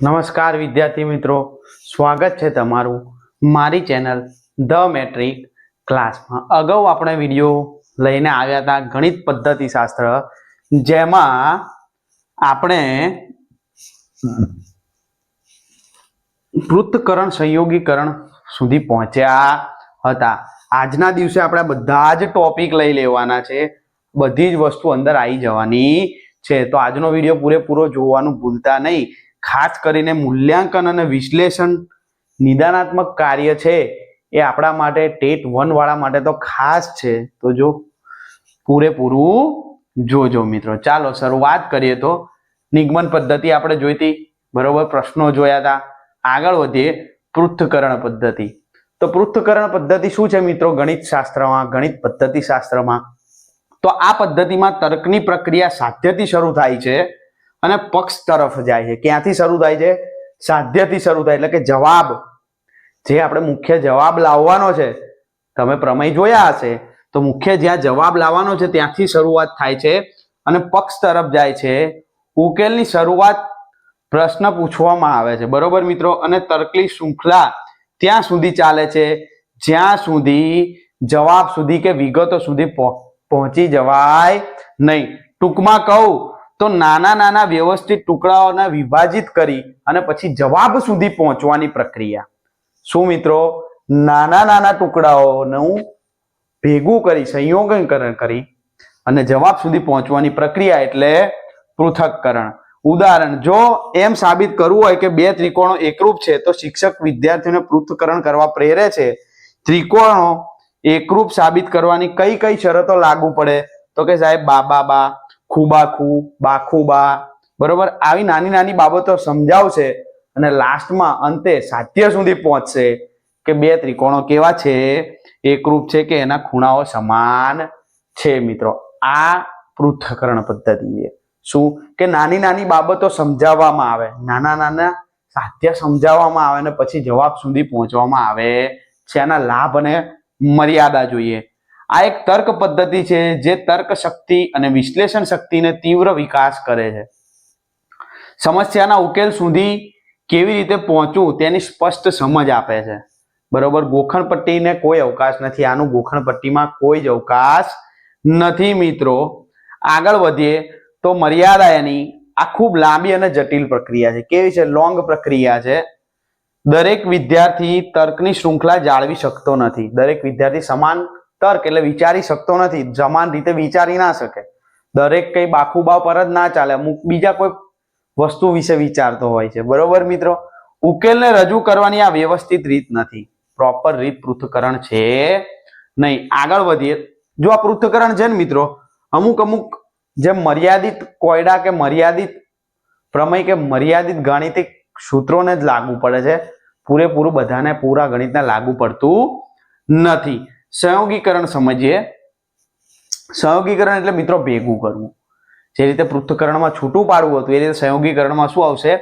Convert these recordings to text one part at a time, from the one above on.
નમસ્કાર વિદ્યાર્થી મિત્રો. સ્વાગત છે તમારું મારી ચેનલ ધ મેટ્રિક ક્લાસમાં. અગાઉ આપણે વીડિયો લઈને આવ્યા હતા ગણિત પદ્ધતિ શાસ્ત્ર જેમાં આપણે પૃથ્થકરણ સંયોગીકરણ સુધી પહોંચ્યા હતા. આજના દિવસે આપણે બધા જ ટોપિક લઈ લેવાના છે. બધી જ વસ્તુ અંદર આવી જવાની છે. તો આજનો વીડિયો પૂરેપૂરો જોવાનું ભૂલતા નહીં. ખાસ કરીને મૂલ્યાંકન અને વિશ્લેષણ નિદાનાત્મક કાર્ય છે એ આપણા માટે ટેટ વન વાળા માટે તો ખાસ છે. તો જો પૂરેપૂરું જોજો મિત્રો. ચાલો શરૂઆત કરીએ તો નિગમન પદ્ધતિ આપણે જોઈતી. બરોબર, પ્રશ્નો જોયા હતા આગળ વધીએ પૃથ્થકરણ પદ્ધતિ. તો પૃથ્થકરણ પદ્ધતિ શું છે મિત્રો? ગણિત શાસ્ત્રમાં, ગણિત પદ્ધતિ શાસ્ત્રમાં. તો આ પદ્ધતિમાં તર્કની પ્રક્રિયા સાધ્યથી શરૂ થાય છે. અને પક્ષ તરફ જાય છે. ક્યાંથી શરૂ થાય છે? સાધ્યથી શરૂ થાય. એટલે કે જવાબ. જે આપણે મુખ્ય જવાબ લાવવાનો છે, તમે પ્રમેય જોયા હશે, તો મુખ્ય જ્યાં જવાબ લાવવાનો છે, ત્યાંથી શરૂઆત થાય છે અને પક્ષ તરફ જાય છે. ઉકેલની શરૂઆત પ્રશ્ન પૂછવામાં આવે છે. બરોબર મિત્રો? અને તર્કલી શૃંખલા ત્યાં સુધી ચાલે છે. જ્યાં સુધી જવાબ સુધી કે વિગતો સુધી પહો- પહોંચી જવાય નહીં. ટૂંકમાં કહું તો નાના નાના વ્યવસ્થિત ટુકડાઓને વિભાજિત કરી અને પછી જવાબ સુધી પહોંચવાની પ્રક્રિયા. શું મિત્રો? નાના નાના ટુકડાઓનું ભેગું કરી, સંયોગકરણ કરી અને જવાબ સુધી પહોંચવાની પ્રક્રિયા એટલે પૃથક્કરણ. ઉદાહરણ, જો એમ સાબિત કરવું હોય કે બે ત્રિકોણો એકરૂપ છે, તો શિક્ષક વિદ્યાર્થીઓને પૃથ્થકરણ કરવા પ્રેરે છે. ત્રિકોણો એકરૂપ સાબિત કરવાની કઈ કઈ શરતો લાગુ પડે? તો કે સાહેબ બાબા બા ખૂબાખુ બાખુબા બરોબર? આવી નાની નાની બાબતો સમજાવશે અને લાસ્ટમાં અંતે સાધ્ય સુધી પહોંચશે કે બે ત્રિકોણો કેવા છે? એકરૂપ છે કે એના ખૂણાઓ સમાન છે મિત્રો. આ પૃથ્થકરણ પદ્ધતિ શું? કે નાની નાની બાબતો સમજાવવામાં આવે. નાના નાના સાધ્ય સમજાવવામાં આવે અને પછી જવાબ સુધી પહોંચવામાં આવે. છે આના લાભ અને મર્યાદા જોઈએ. આ એક તર્ક પદ્ધતિ છે જે તર્ક શક્તિ અને વિશ્લેષણ શક્તિને તીવ્ર વિકાસ કરે છે. સમસ્યાના ઉકેલ સુધી કેવી રીતે પહોંચવું તેની સ્પષ્ટ સમજ આપે છે. બરોબર, ગોખણપટ્ટીને કોઈ અવકાશ નથી. આનું ગોખણપટ્ટીમાં કોઈ જ અવકાશ નથી મિત્રો. આગળ વધીએ તો મર્યાદા એની આ ખૂબ લાંબી અને જટિલ પ્રક્રિયા છે. કેવી છે? લોંગ પ્રક્રિયા છે. દરેક વિદ્યાર્થી તર્કની શૃંખલા જાળવી શકતો નથી. દરેક વિદ્યાર્થી સમાન તર્ક એટલે વિચારી શકતો નથી સમાન રીતે વિચારી ના શકે. દરેક કઈ બાખુબાવ પર જ ના ચાલે, અમુક બીજા કોઈ વસ્તુ વિશે વિચારતો હોય છે. બરોબર મિત્રો? ઉકેલને રજૂ કરવાની આ વ્યવસ્થિત રીત નથી. પ્રોપર રીત પૃથ્થકરણ છે નહીં. આગળ વધીએ. જો આ પૃથ્થકરણ છે ને મિત્રો, અમુક અમુક જે મર્યાદિત કોયડા કે મર્યાદિત પ્રમેય કે મર્યાદિત ગાણિતિક સૂત્રોને જ લાગુ પડે છે. પૂરેપૂરું બધાને પૂરા ગણિતને લાગુ પડતું નથી. સંયોગીકરણ સમજીએ. સંયોગીકરણ એટલે મિત્રો ભેગું કરવું. જે રીતે પૃથ્થકરણમાં છૂટું પાડવું હતું, એ રીતે સંયોગીકરણમાં શું આવશે?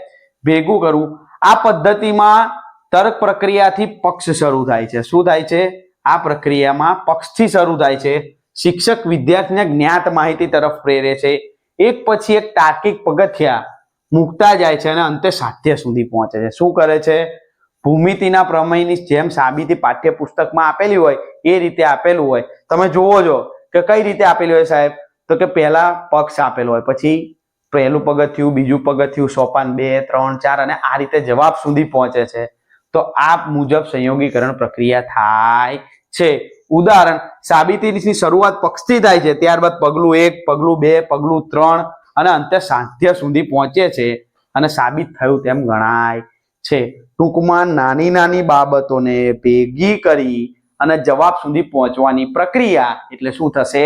ભેગું કરવું. આ પદ્ધતિમાં તર્ક પ્રક્રિયાથી પક્ષ શરૂ થાય છે. શું થાય છે? આ પ્રક્રિયામાં પક્ષથી શરૂ થાય છે. શિક્ષક વિદ્યાર્થીને જ્ઞાત માહિતી તરફ પ્રેરે છે. એક પછી એક તાર્કિક પગથિયા મૂકતા જાય છે અને અંતે સાધ્ય સુધી પહોંચે છે. શું કરે છે? ભૂમિતિના પ્રમેયની જેમ સાબિતી પાઠ્યપુસ્તકમાં આપેલી હોય, એ રીતે આપેલું હોય. તમે જુઓ છો કે કઈ રીતે આપેલું હોય સાહેબ? તો કે પહેલા પક્ષ આપેલો હોય, પછી પહેલું પગથિયું, બીજું પગથિયું, સોપાન બે, ત્રણ, ચાર અને આ રીતે જવાબ સુધી પહોંચે છે. તો આ મુજબ સંયોગીકરણ પ્રક્રિયા થાય છે. ઉદાહરણ, સાબિતીની શરૂઆત પક્ષથી થાય છે, ત્યારબાદ પગલું એક, પગલું બે, પગલું ત્રણ અને અંતે સાધ્ય સુધી પહોંચે છે અને સાબિત થયું તેમ ગણાય છે. ટૂંકમાં નાની નાની બાબતોને ભેગી કરી અને જવાબ સુધી પહોંચવાની પ્રક્રિયા એટલે શું થશે?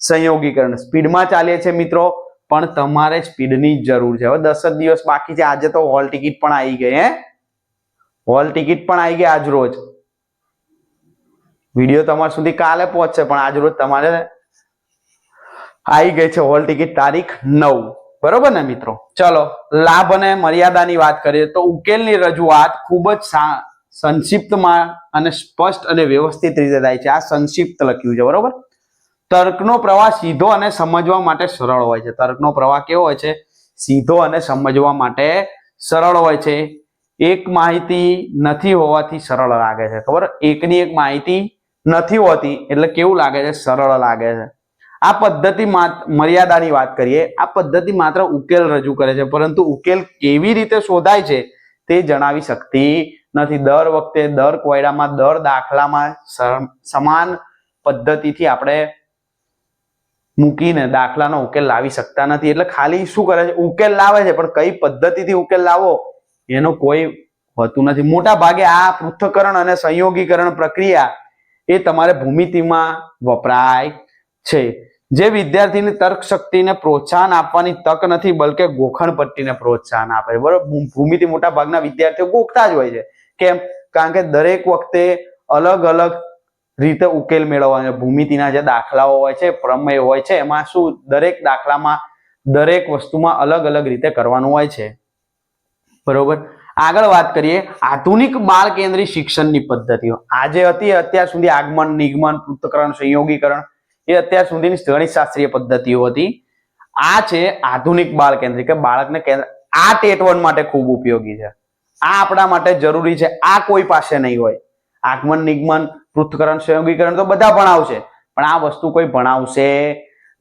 સંયોગીકરણ. સ્પીડમાં ચાલે છે મિત્રો, પણ તમારે સ્પીડની જરૂર છે. હવે દસ જ દિવસ બાકી છે. આજે તો હોલ ટિકિટ પણ આવી ગઈ, હે? હોલ ટિકિટ પણ આવી ગઈ આજ રોજ. વીડિયો તમારા સુધી કાલે પહોંચશે, પણ આજ રોજ તમારે આવી ગઈ છે હોલ ટિકિટ તારીખ નવ. બરોબર ને મિત્રો? ચલો, લાભ અને મર્યાદાની વાત કરીએ તો ઉકેલની રજૂઆત ખૂબ જ સંક્ષિપ્તમાં અને સ્પષ્ટ અને વ્યવસ્થિત રીતે થાય છે. આ સંક્ષિપ્ત લખ્યું છે, બરોબર? તર્કનો પ્રવાહ સીધો અને સમજવા માટે સરળ હોય છે. તર્કનો પ્રવાહ કેવો હોય છે? સીધો અને સમજવા માટે સરળ હોય છે. એક માહિતી નથી હોવાથી સરળ લાગે છે. ખબર? એકની એક માહિતી નથી હોતી, એટલે કેવું લાગે છે? સરળ લાગે છે. આ પદ્ધતિ મર્યાદાની વાત કરીએ, આ પદ્ધતિ માત્ર ઉકેલ રજૂ કરે છે, પરંતુ ઉકેલ કેવી રીતે શોધાય છે તે જણાવી શકતી નથી. દર વખતે દર કોયડામાં, દર દાખલામાં સમાન પદ્ધતિથી આપણે મૂકીને દાખલાનો ઉકેલ લાવી શકતા નથી. એટલે ખાલી શું કરે છે? ઉકેલ લાવે છે, પણ કઈ પદ્ધતિથી ઉકેલ લાવો એનો કોઈ હોતું નથી. મોટા ભાગે આ પૃથ્થકરણ અને સંયોગીકરણ પ્રક્રિયા એ તમારે ભૂમિતિમાં વપરાય છે. જે વિદ્યાર્થીની તર્ક શક્તિને પ્રોત્સાહન આપવાની તક નથી, બલકે ગોખણ પટ્ટીને પ્રોત્સાહન આપે છે. બરોબર? ભૂમિથી મોટા ભાગના વિદ્યાર્થીઓ ગોખતા જ હોય છે. કેમ? કારણ કે દરેક વખતે અલગ અલગ રીતે ઉકેલ મેળવવાનો ભૂમિતિના જે દાખલાઓ હોય છે, પ્રમેય હોય છે, એમાં શું દરેક દાખલામાં દરેક વસ્તુમાં અલગ અલગ રીતે કરવાનું હોય છે. બરોબર? આગળ વાત કરીએ આધુનિક બાળ કેન્દ્રી શિક્ષણની પદ્ધતિઓ. આજે હતી અત્યાર સુધી આગમન, નિગમન, પૃથ્થકરણ, સંયોગીકરણ એ અત્યાર સુધીની ગણિત શાસ્ત્રીય પદ્ધતિઓ હતી. આ છે આધુનિક બાળ કેન્દ્રિત કે બાળકને કેન્દ્ર, આ ટેટ વન માટે ખૂબ ઉપયોગી છે. આ આપણા માટે જરૂરી છે. આ કોઈ પાસે નહીં હોય. આગમન, નિગમન, પૃથ્થકરણ, સંયોગીકરણ તો બધા ભણાવશે. પણ આ વસ્તુ કોઈ ભણાવશે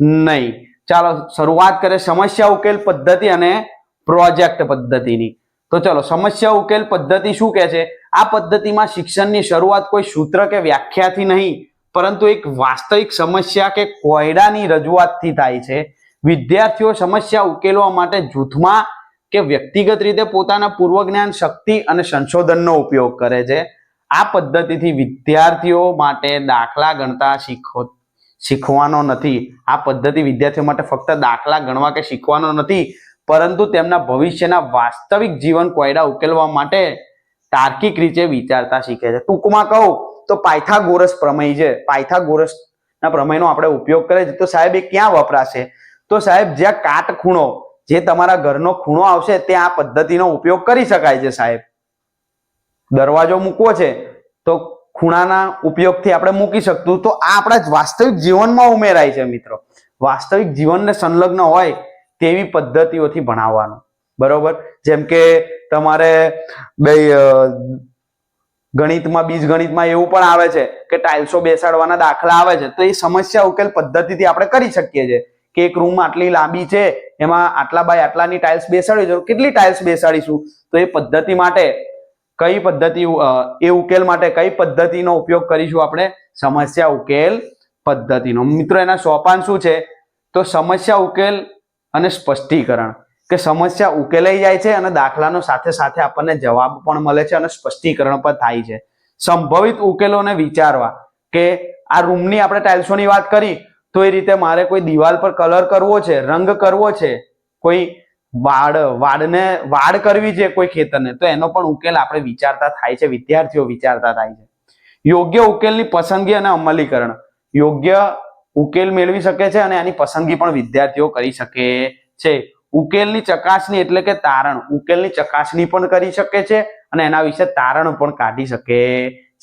નહીં. ચાલો, શરૂઆત કરે સમસ્યા ઉકેલ પદ્ધતિ અને પ્રોજેક્ટ પદ્ધતિની. તો ચલો, સમસ્યા ઉકેલ પદ્ધતિ શું કહે છે? આ પદ્ધતિમાં શિક્ષણની શરૂઆત કોઈ સૂત્ર કે વ્યાખ્યાથી નહીં. પરંતુ એક વાસ્તવિક સમસ્યા કે કોયડાની રજૂઆતથી થાય છે. વિદ્યાર્થીઓ સમસ્યા ઉકેલવા માટે જૂથમાં કે વ્યક્તિગત રીતે પોતાના પૂર્વજ્ઞાન શક્તિ અને સંશોધનનો ઉપયોગ કરે છે. આ પદ્ધતિથી વિદ્યાર્થીઓ માટે દાખલા ગણતા શીખો, શીખવાનો નથી. આ પદ્ધતિ વિદ્યાર્થીઓ માટે ફક્ત દાખલા ગણવા કે શીખવાનો નથી, પરંતુ તેમના ભવિષ્યના વાસ્તવિક જીવન કોયડા ઉકેલવા માટે તાર્કિક રીતે વિચારતા શીખે છે. ટૂંકમાં કહું તો પાયથાગોરસ પ્રમેય છે. પાયથાગોરસ ના પ્રમેયનો આપણે ઉપયોગ કરે છે તો સાહેબ એ ક્યાં વપરાશે? તો સાહેબ જ્યાં કાટ ખૂણો જે તમારા ઘરનો ખૂણો આવશે તે આ પદ્ધતિનો ઉપયોગ કરી શકાય છે સાહેબ. દરવાજો મૂકવો છે, તો ખૂણાના ઉપયોગથી આપણે મૂકી શકતું. તો આ આપણા વાસ્તવિક જીવનમાં ઉમેરાય છે મિત્રો. વાસ્તવિક જીવનને સંલગ્ન હોય તેવી પદ્ધતિઓથી ભણાવવાનું. બરોબર? જેમ કે તમારે બે ગણિતમાં બીજ ગણિતમાં એવું પણ આવે છે કે ટાઇલ્સો બેસાડવાના દાખલા આવે છે. તો એ સમસ્યા ઉકેલ પદ્ધતિથી આપણે કરી શકીએ છીએ કે એક રૂમ આટલી લાંબી છે, એમાં આટલા બાય આટલાની ટાઇલ્સ બેસાડી તો કેટલી ટાઇલ્સ બેસાડીશું? તો એ પદ્ધતિ માટે કઈ પદ્ધતિ એ ઉકેલ માટે કઈ પદ્ધતિનો ઉપયોગ કરીશું આપણે? સમસ્યા ઉકેલ પદ્ધતિનો. મિત્રો, એના સોપાન શું છે? તો સમસ્યા ઉકેલ અને સ્પષ્ટીકરણ. કે સમસ્યા ઉકેલાઈ જાય છે અને દાખલાનો સાથે સાથે આપણને જવાબ પણ મળે છે અને સ્પષ્ટીકરણ પણ થાય છે. સંભવિત ઉકેલોને વિચારવા કે આ રૂમની આપણે ટાઇલ્સોની વાત કરી, તો એ રીતે મારે કોઈ દિવાલ પર કલર કરવો છે, રંગ કરવો છે, કોઈ વાડ, વાડને, વાડ કરવી છે કોઈ ખેતરને, તો એનો પણ ઉકેલ આપણે વિચારતા થાય છે, વિદ્યાર્થીઓ વિચારતા થાય છે. યોગ્ય ઉકેલની પસંદગી અને અમલીકરણ. યોગ્ય ઉકેલ મેળવી શકે છે અને આની પસંદગી પણ વિદ્યાર્થીઓ કરી શકે છે. ઉકેલની ચકાસણી એટલે કે તારણ. ઉકેલની ચકાસણી પણ કરી શકે છે અને એના વિશે તારણ પણ કાઢી શકે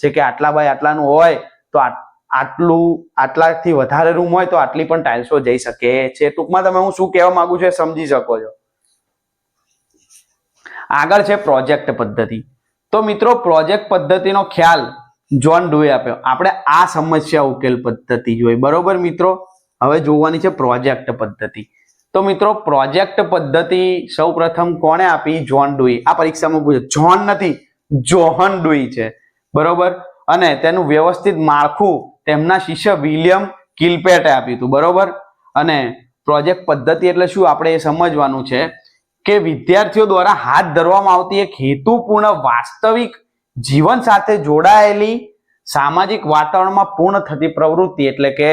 છે કે આટલા બાય આટલાનું હોય તો આટલું, આટલાથી વધારે રૂમ હોય તો આટલી પણ ટાઇલ્સો જઈ શકે છે. ટૂંકમાં તમે હું શું કહેવા માંગુ છું એ સમજી શકો છો. આગળ છે પ્રોજેક્ટ પદ્ધતિ. તો મિત્રો પ્રોજેક્ટ પદ્ધતિનો ખ્યાલ જોન ડુએ આપ્યો. આપણે આ સમસ્યા ઉકેલ પદ્ધતિ જોઈ. બરોબર મિત્રો? હવે જોવાની છે પ્રોજેક્ટ પદ્ધતિ. તો મિત્રો, પ્રોજેક્ટ પદ્ધતિ સૌપ્રથમ કોણે આપી? John Dewey. આ પરીક્ષામાં પૂછે જોન નથી, જોહન ડુઈ છે. બરોબર? અને તેનું વ્યવસ્થિત માળખું તેમના શિષ્ય વિલિયમ કિલપેટે આપ્યું હતું. બરોબર? અને પ્રોજેક્ટ પદ્ધતિ એટલે શું? આપણે એ સમજવાનું છે કે વિદ્યાર્થીઓ દ્વારા હાથ ધરવામાં આવતી એક હેતુપૂર્ણ વાસ્તવિક જીવન સાથે જોડાયેલી સામાજિક વાતાવરણમાં પૂર્ણ થતી પ્રવૃત્તિ એટલે કે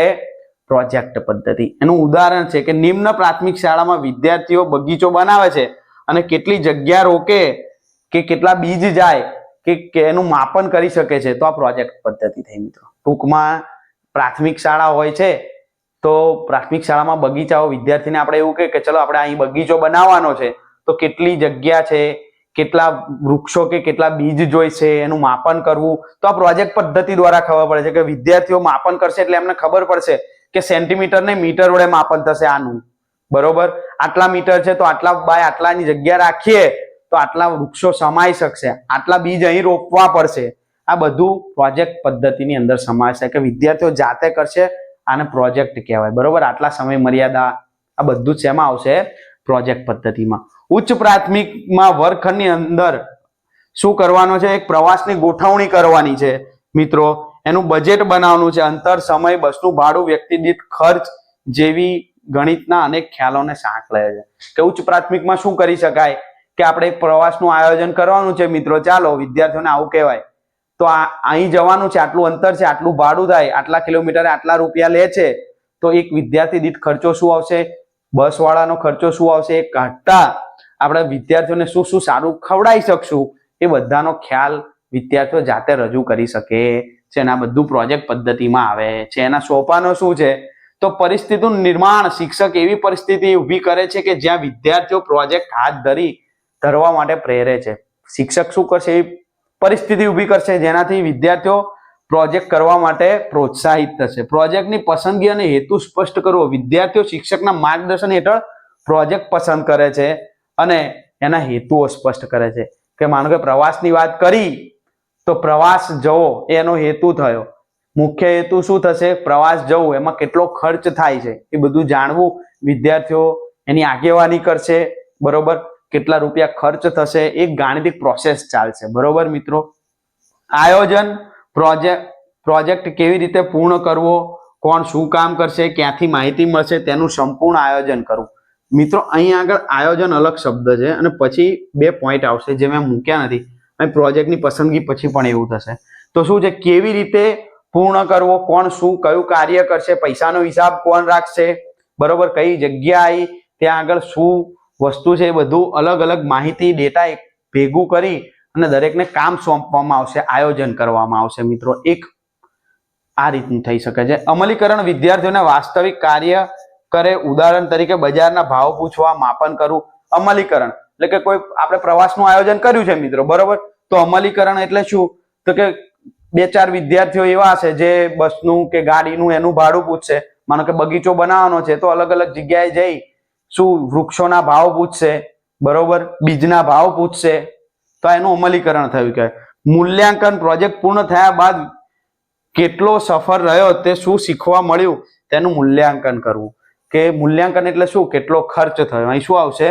પ્રોજેક્ટ પદ્ધતિ. એનું ઉદાહરણ છે કે નિમ્ન પ્રાથમિક શાળામાં વિદ્યાર્થીઓ બગીચો બનાવે છે અને કેટલી જગ્યા રોકે કે કેટલા બીજ જાય કે એનું માપન કરી શકે છે. તો આ પ્રોજેક્ટ પદ્ધતિ થઈ મિત્રો. ટૂંકમાં પ્રાથમિક શાળા હોય છે તો પ્રાથમિક શાળામાં બગીચાઓ વિદ્યાર્થીને આપણે એવું કે ચલો આપણે અહીં બગીચો બનાવવાનો છે. તો કેટલી જગ્યા છે, કેટલા વૃક્ષો કે કેટલા બીજ જોઈશે એનું માપન કરવું. તો આ પ્રોજેક્ટ પદ્ધતિ દ્વારા ખબર પડે છે કે વિદ્યાર્થીઓ માપન કરશે એટલે એમને ખબર પડશે કે સેન્ટીમીટર ને મીટર વડે માપન થશે આનું. બરોબર? આટલા મીટર છે તો આટલા બાય આટલાની જગ્યા રાખીએ તો આટલા વૃક્ષો સમાઈ શકશે. આટલા બીજ અહીં રોપવા પડશે. આ બધું પ્રોજેક્ટ પદ્ધતિની અંદર સમાશે કે વિદ્યાર્થીઓ જાતે કરશે, આને પ્રોજેક્ટ કહેવાય. બરોબર? આટલા સમય મર્યાદા આ બધું જ શેમાં આવશે? પ્રોજેક્ટ પદ્ધતિમાં. ઉચ્ચ પ્રાથમિકમાં વર્ગખંડની અંદર શું કરવાનું છે? એક પ્રવાસની ગોઠવણી કરવાની છે. મિત્રો એનું બજેટ બનાવવાનું છે, અંતર, સમય બસનું ભાડું વ્યક્તિ દીઠ ખર્ચ જેવી ગણિતના અનેક ખ્યાલોને સાંક લે છે. કે ઉચ્ચ પ્રાથમિકમાં શું કરી શકાય? કે આપણે પ્રવાસનું આયોજન કરવાનું છે, મિત્રો, ચાલો, વિદ્યાર્થીઓને આવું કહેવાય. તો આ, અહીં જવાનું છે, આટલું અંતર છે, આટલું ભાડું થાય, આટલા કિલોમીટરે આટલા રૂપિયા લે છે, તો એક વિદ્યાર્થી દીઠ ખર્ચો શું આવશે? બસ વાળાનો ખર્ચો શું આવશે? એ કાઢતા આપણે વિદ્યાર્થીઓને શું શું સારું ખવડાવી શકશું? એ બધાનો ખ્યાલ વિદ્યાર્થીઓ જાતે રજૂ કરી શકે. છે અને આ બધું પ્રોજેક્ટ પદ્ધતિમાં આવે છે. એના સોપાનો શું છે? તો પરિસ્થિતિનું નિર્માણ શિક્ષક એવી પરિસ્થિતિ ઊભી કરે છે કે જ્યાં વિદ્યાર્થીઓ પ્રોજેક્ટ હાથ ધરી, ધરવા માટે પ્રેરે છે. શિક્ષક શું કરશે? એ પરિસ્થિતિ ઊભી કરશે જેનાથી વિદ્યાર્થીઓ પ્રોજેક્ટ કરવા માટે પ્રોત્સાહિત થશે. પ્રોજેક્ટની પસંદગી અને હેતુ સ્પષ્ટ કરવો. વિદ્યાર્થીઓ શિક્ષકના માર્ગદર્શન હેઠળ પ્રોજેક્ટ પસંદ કરે છે અને એના હેતુઓ સ્પષ્ટ કરે છે. કે માનો કે પ્રવાસની વાત કરી તો પ્રવાસ જવો એનો હેતુ થયો. મુખ્ય હેતુ શું થશે? પ્રવાસ જવું, એમાં કેટલો ખર્ચ થાય છે? એ બધું જાણવું વિદ્યાર્થીઓ એની આગેવાની કરશે, બરોબર? કેટલા રૂપિયા ખર્ચ થશે? એ ગાણિતિક પ્રોસેસ ચાલશે, બરોબર મિત્રો? આયોજન પ્રોજેક્ટ પ્રોજેક્ટ કેવી રીતે પૂર્ણ કરવો? કોણ શું કામ કરશે? ક્યાંથી માહિતી મળશે? તેનું સંપૂર્ણ આયોજન કરવું મિત્રો, અહીં આગળ આયોજન અલગ શબ્દ છે અને પછી બે પોઈન્ટ આવશે જે મેં મૂક્યા નથી. અને પ્રોજેક્ટની પસંદગી પછી પણ એવું થશે. તો શું છે, કેવી રીતે પૂર્ણ કરવો, કોણ શું, કયું કાર્ય કરશે, પૈસાનો હિસાબ કોણ રાખશે, બરોબર, કઈ જગ્યાએ, ત્યાં આગળ શું વસ્તુ છે એ બધું અલગ અલગ માહિતી ડેટા ભેગું કરી અને દરેકને કામ સોંપવામાં આવશે, આયોજન કરવામાં આવશે મિત્રો. એક આ રીતનું થઈ શકે છે. અમલીકરણ વિદ્યાર્થીઓને વાસ્તવિક કાર્ય કરે, ઉદાહરણ તરીકે બજારના ભાવ પૂછવા, માપન કરવું, અમલીકરણ. એટલે કે કોઈ આપણે પ્રવાસનું આયોજન કર્યું છે મિત્રો, બરોબર? તો અમલીકરણ એટલે શું? તો કે બે ચાર વિદ્યાર્થીઓ એવા હશે જે બસનું કે ગાડીનું એનું ભાડું પૂછશે. માનો કે બગીચો બનાવવાનો છે, તો અલગ અલગ જગ્યાએ જઈ શું વૃક્ષોના ભાવ પૂછશે, બરોબર? બીજના ભાવ પૂછશે. તો એનું અમલીકરણ થયું કે મૂલ્યાંકન પ્રોજેક્ટ પૂર્ણ થયા બાદ કેટલો સફળ રહ્યો તે શું શીખવા મળ્યું તેનું મૂલ્યાંકન કરવું. કે મૂલ્યાંકન એટલે શું? કેટલો ખર્ચ થયો? અહીં શું આવશે?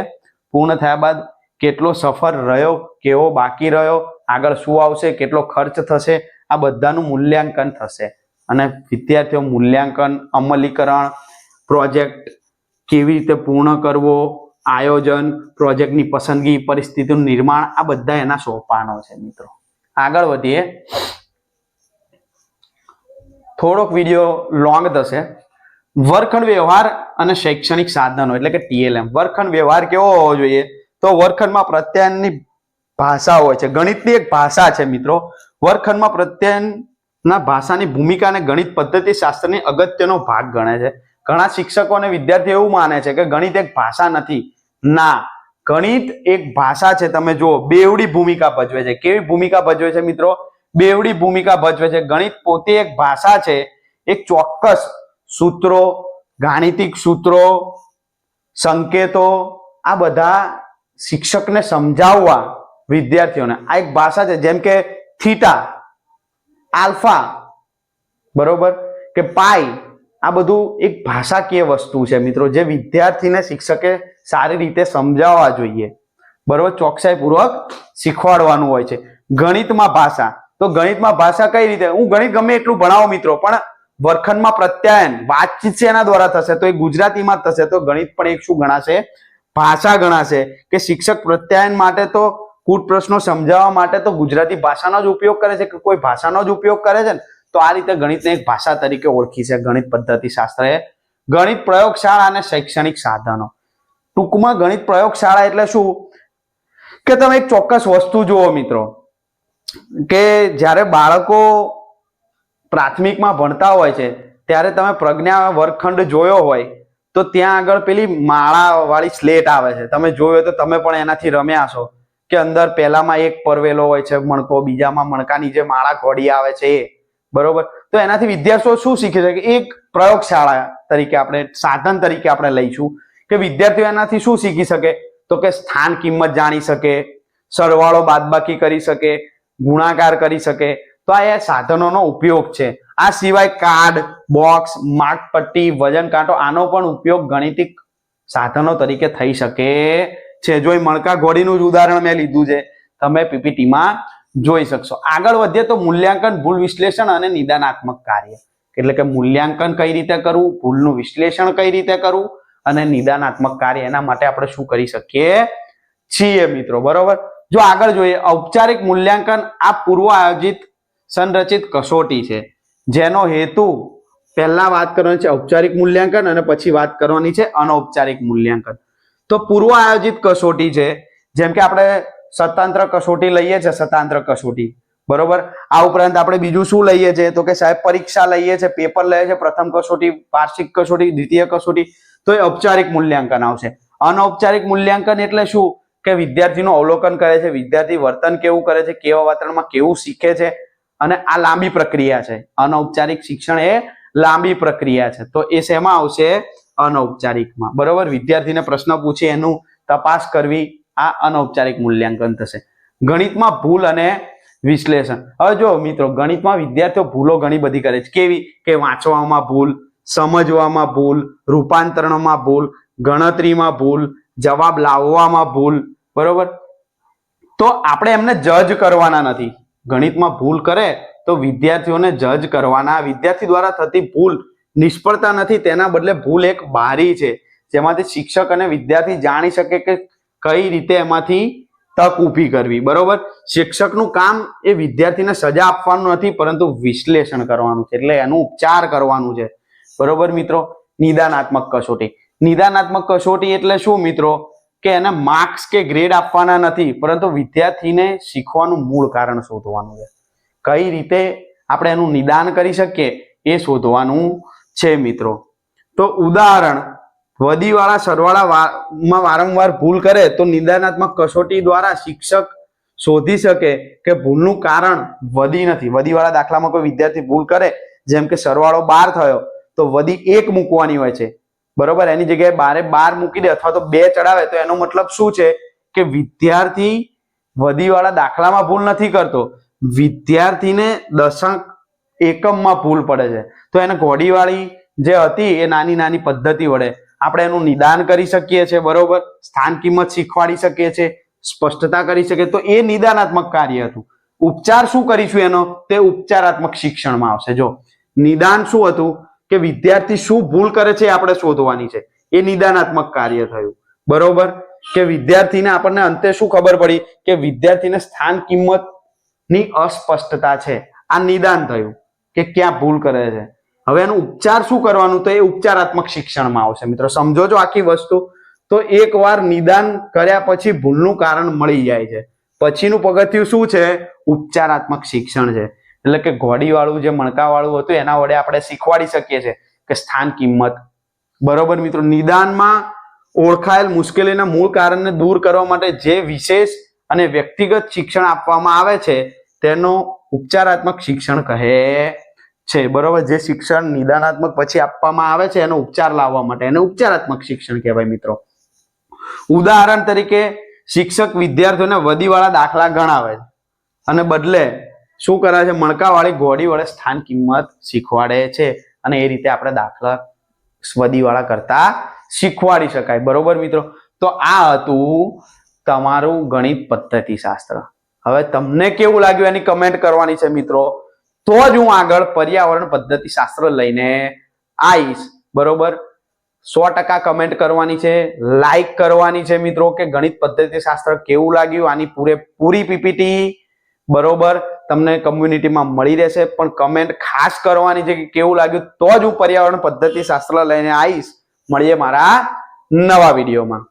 પૂર્ણ થયા બાદ કેટલો સફર રહ્યો, કેવો બાકી રહ્યો, આગળ શું આવશે, કેટલો ખર્ચ થશે, આ બધાનું મૂલ્યાંકન થશે. અને વિદ્યાર્થીઓ, મૂલ્યાંકન, અમલીકરણ, પ્રોજેક્ટ કેવી રીતે પૂર્ણ કરવો, આયોજન, પ્રોજેક્ટની પસંદગી, પરિસ્થિતિનું નિર્માણ, આ બધા એના સોપાનો છે મિત્રો. આગળ વધીએ. થોડોક વીડિયો લોંગ થશે. વર્ગખંડ વ્યવહાર અને શૈક્ષણિક સાધનો, એટલે કે ટીએલએમ વર્ગખંડ વ્યવહાર કેવો હોવો જોઈએ? તો વર્ગખંડમાં પ્રત્યયનની ભાષા હોય છે. ગણિતની એક ભાષા છે મિત્રો. વર્ગખંડમાં પ્રત્યયનના ભાષાની ભૂમિકા અને ગણિત પદ્ધતિ શાસ્ત્રની અગત્યનો ભાગ ગણે છે. ઘણા શિક્ષકો અને વિદ્યાર્થીઓ એવું માને છે કે ગણિત એક ભાષા નથી. ના, ગણિત એક ભાષા છે. તમે જુઓ, બેવડી ભૂમિકા ભજવે છે. કેવી ભૂમિકા ભજવે છે મિત્રો? બેવડી ભૂમિકા ભજવે છે. ગણિત પોતે એક ભાષા છે. એક ચોક્કસ સૂત્રો, ગાણિતિક સૂત્રો, સંકેતો, આ બધા શિક્ષકને સમજાવવા વિદ્યાર્થીઓને. આ એક ભાષા છે, જેમ કે થીટા, આલ્ફા, બરોબર? કે પાઈ, આ બધું એક ભાષાકીય વસ્તુ છે મિત્રો, જે વિદ્યાર્થીને શિક્ષકે સારી રીતે સમજાવવા જોઈએ. બરોબર? ચોકસાઈપૂર્વક શીખવાડવાનું હોય છે. ગણિતમાં ભાષા. તો ગણિતમાં ભાષા કઈ રીતે? હું ગણિત ગમે એટલું ભણાવો મિત્રો, પણ વર્ગખંડમાં પ્રત્યાયન વાતચીત છે એના દ્વારા થશે, તો એ ગુજરાતીમાં થશે. તો ગણિત પણ એક શું ગણાશે? ભાષા ગણાશે. કે શિક્ષક પ્રત્યાયન માટે તો કૂટ પ્રશ્નો સમજાવવા માટે તો ગુજરાતી ભાષાનો જ ઉપયોગ કરે છે કે કોઈ ભાષાનો જ ઉપયોગ કરે છે ને? તો આ રીતે ગણિતને એક ભાષા તરીકે ઓળખી છે ગણિત પદ્ધતિ શાસ્ત્રએ ગણિત પ્રયોગશાળા અને શૈક્ષણિક સાધનો. ટૂંકમાં ગણિત પ્રયોગશાળા એટલે શું? કે તમે એક ચોક્કસ વસ્તુ જુઓ મિત્રો, કે જ્યારે બાળકો પ્રાથમિકમાં ભણતા હોય છે, ત્યારે તમે પ્રજ્ઞા વર્ગખંડ જોયો હોય, તો ત્યાં આગળ પેલી માળાવાળી સ્લેટ આવે છે. તમે જોયો તો તમે પણ એનાથી રમ્યા છો કે અંદર પહેલામાં એક પરવેલો હોય છે મણકો, બીજામાં મણકાની જે માળા ઘોડી આવે છે એ. બરોબર? તો એનાથી વિદ્યાર્થીઓ શું શીખે છે? કે એક પ્રયોગશાળા તરીકે આપણે, સાધન તરીકે આપણે લઈશું કે વિદ્યાર્થીઓ એનાથી શું શીખી શકે? તો કે સ્થાન કિંમત જાણી શકે, સરવાળો બાદબાકી કરી શકે, ગુણાકાર કરી શકે તો આ એ સાધનોનો ઉપયોગ છે. આ સિવાય કાર્ડ, બોક્સ માર્ક પટ્ટી વજન કાંટો આનો પણ ઉપયોગ ગણિતિક સાધનો તરીકે થઈ શકે છે. જો એ મણકા ઘોડીનું જ ઉદાહરણ મેં લીધું છે, તમે પીપીટીમાં જોઈ શકશો. આગળ વધીએ તો મૂલ્યાંકન, ભૂલ વિશ્લેષણ અને નિદાનાત્મક કાર્ય. એટલે કે મૂલ્યાંકન કઈ રીતે કરવું, ભૂલનું વિશ્લેષણ કઈ રીતે કરવું અને નિદાનાત્મક કાર્ય, એના માટે આપણે શું કરી શકીએ છીએ મિત્રો, બરોબર? જો આગળ જોઈએ, ઔપચારિક મૂલ્યાંકન આ પૂર્વ આયોજિત સંરચિત કસોટી છે. જેનો હેતુ પહેલા વાત કરવાની છે ઔપચારિક મૂલ્યાંકન અને પછી વાત કરવાની છે અનૌપચારિક મૂલ્યાંકન. તો પૂર્વ આયોજિત કસોટી છે, જેમ કે આપણે સ્વતંત્ર કસોટી લઈએ છીએ સ્વતંત્ર કસોટી. બરોબર? આ ઉપરાંત આપણે બીજું શું લઈએ છીએ તો કે સાહેબ પરીક્ષા લઈએ છીએ પેપર લઈએ છીએ પ્રથમ કસોટી, વાર્ષિક કસોટી, દ્વિતીય કસોટી, તો એ ઔપચારિક મૂલ્યાંકન આવશે. અનૌપચારિક મૂલ્યાંકન એટલે શું? કે વિદ્યાર્થીનું અવલોકન કરે છે, વિદ્યાર્થી વર્તન કેવું કરે છે, કેવા વાતાવરણમાં કેવું શીખે છે અને આ લાંબી પ્રક્રિયા છે. અનૌપચારિક શિક્ષણ એ લાંબી પ્રક્રિયા છે. તો એ શેમાં આવશે? અનૌપચારિકમાં. બરોબર? વિદ્યાર્થીને પ્રશ્ન પૂછે, એનું તપાસ કરવી, આ અનૌપચારિક મૂલ્યાંકન થશે. ગણિતમાં ભૂલ અને વિશ્લેષણ. હવે જો મિત્રો, ગણિતમાં વિદ્યાર્થીઓ ભૂલો ઘણી બધી કરે છે. કેવી? કે વાંચવામાં ભૂલ, સમજવામાં ભૂલ, રૂપાંતરણમાં ભૂલ, ગણતરીમાં ભૂલ, જવાબ લાવવામાં ભૂલ. બરોબર? તો આપણે એમને જજ કરવાના નથી. ગણિતમાં ભૂલ કરે તો વિદ્યાર્થીઓને જજ કરવાના. વિદ્યાર્થી દ્વારા થતી ભૂલ નિષ્ફળતા નથી, તેના બદલે ભૂલ એક બારી છે, જેમાંથી શિક્ષક અને વિદ્યાર્થી જાણી શકે કે કઈ રીતે એમાંથી તક ઊભી કરવી. બરોબર? શિક્ષકનું કામ એ વિદ્યાર્થીને સજા આપવાનું નથી, પરંતુ વિશ્લેષણ કરવાનું છે, એટલે એનું ઉપચાર કરવાનું છે. બરોબર મિત્રો? નિદાનાત્મક કસોટી. નિદાનાત્મક કસોટી એટલે શું મિત્રો? કે એને માર્ક્સ કે ગ્રેડ આપવાના નથી, પરંતુ વિદ્યાર્થીને શીખવાનું મૂળ કારણ શોધવાનું છે. કઈ રીતે આપણે એનું નિદાન કરી શકીએ એ શોધવાનું છે મિત્રો. તો ઉદાહરણ વધીવાળા સરવાળા વા- વારંવાર ભૂલ કરે તો નિદાનાત્મક કસોટી દ્વારા શિક્ષક શોધી શકે કે ભૂલનું કારણ વધી નથી. વધીવાળા દાખલામાં કોઈ વિદ્યાર્થી ભૂલ કરે, જેમ કે સરવાળો બાર થયો, તો વધી એક મૂકવાની હોય છે. બરોબર? એની જગ્યાએ બારે બાર મૂકી દે અથવા તો બે ચડાવે, તો એનો મતલબ શું છે? કે વિદ્યાર્થી વધીવાળા દાખલામાં ભૂલ નથી કરતો. વિદ્યાર્થીને દશાંક એકમમાં ભૂલ પડે છે. તો એને ઘોડીવાળી જે હતી, એ નાની નાની પદ્ધતિ વડે આપણે એનું નિદાન કરી શકીએ છીએ, બરોબર? સ્થાન કિંમત શીખવાડી શકીએ છીએ, સ્પષ્ટતા કરી શકીએ. તો એ નિદાનાત્મક કાર્ય હતું. ઉપચાર શું કરીશું એનો? તે ઉપચારાત્મક શિક્ષણમાં આવશે. જો, નિદાન શું હતું? કે વિદ્યાર્થી શું ભૂલ કરે છે આપણે શોધવાની છે. એ નિદાનાત્મક કાર્ય થયું. બરોબર? કે વિદ્યાર્થીને આપણને અંતે શું ખબર પડી? કે વિદ્યાર્થીને સ્થાન કિંમતની અસ્પષ્ટતા છે. આ નિદાન થયું કે ક્યાં ભૂલ કરે છે. હવે એનો ઉપચાર શું કરવાનું? તો એ ઉપચારાત્મક શિક્ષણમાં આવશે. મિત્રો, સમજો છો આખી વસ્તુ. તો એકવાર નિદાન કર્યા પછી ભૂલનું કારણ મળી જાય છે. પછીનું પગથિયું શું છે? ઉપચારાત્મક શિક્ષણ છે. એટલે કે ઘોડીવાળું જે મણકાવાળું હતું, એના વડે આપણે શીખવાડી શકીએ છીએ કે સ્થાન કિંમત. બરોબર મિત્રો, નિદાનમાં ઓળખાયેલ મુશ્કેલીના મૂળ કારણને દૂર કરવા માટે જે વિશેષ અને વ્યક્તિગત શિક્ષણ આપવામાં આવે છે, તેનો ઉપચારાત્મક શિક્ષણ કહે છે. બરોબર, જે શિક્ષણ નિદાનાત્મક પછી આપવામાં આવે છે, એનો ઉપચાર લાવવા માટે. એને ઉપચારાત્મક શિક્ષણ કહેવાય મિત્રો. ઉદાહરણ તરીકે શિક્ષક વિદ્યાર્થીઓને વધીવાળા દાખલા ગણાવે અને બદલે શું કરે છે? મણકાવાળી ઘોડી વડે સ્થાન કિંમત શીખવાડે છે અને એ રીતે આપણે દાખલા સ્વદીવાળા કરતા શીખવાડી શકાય. બરોબર મિત્રો? તો આ હતું તમારું ગણિત પદ્ધતિ શાસ્ત્ર. હવે તમને કેવું લાગ્યું એની કમેન્ટ કરવાની છે મિત્રો? તો જ હું આગળ પર્યાવરણ પદ્ધતિ શાસ્ત્ર લઈને આવીશ. બરોબર? સો ટકા કમેન્ટ કરવાની છે, લાઈક કરવાની છે મિત્રો કે ગણિત પદ્ધતિ શાસ્ત્ર કેવું લાગ્યું? આની પૂરેપૂરી પીપીટી. બરોબર? તમને કમ્યુનિટીમાં મળી રહેશે. પણ કમેન્ટ ખાસ કરવાની છે કે કેવું લાગ્યું તો જ હું પર્યાવરણ પદ્ધતિ શાસ્ત્ર લઈને આવીશ. મળીએ મારા નવા વિડીયોમાં.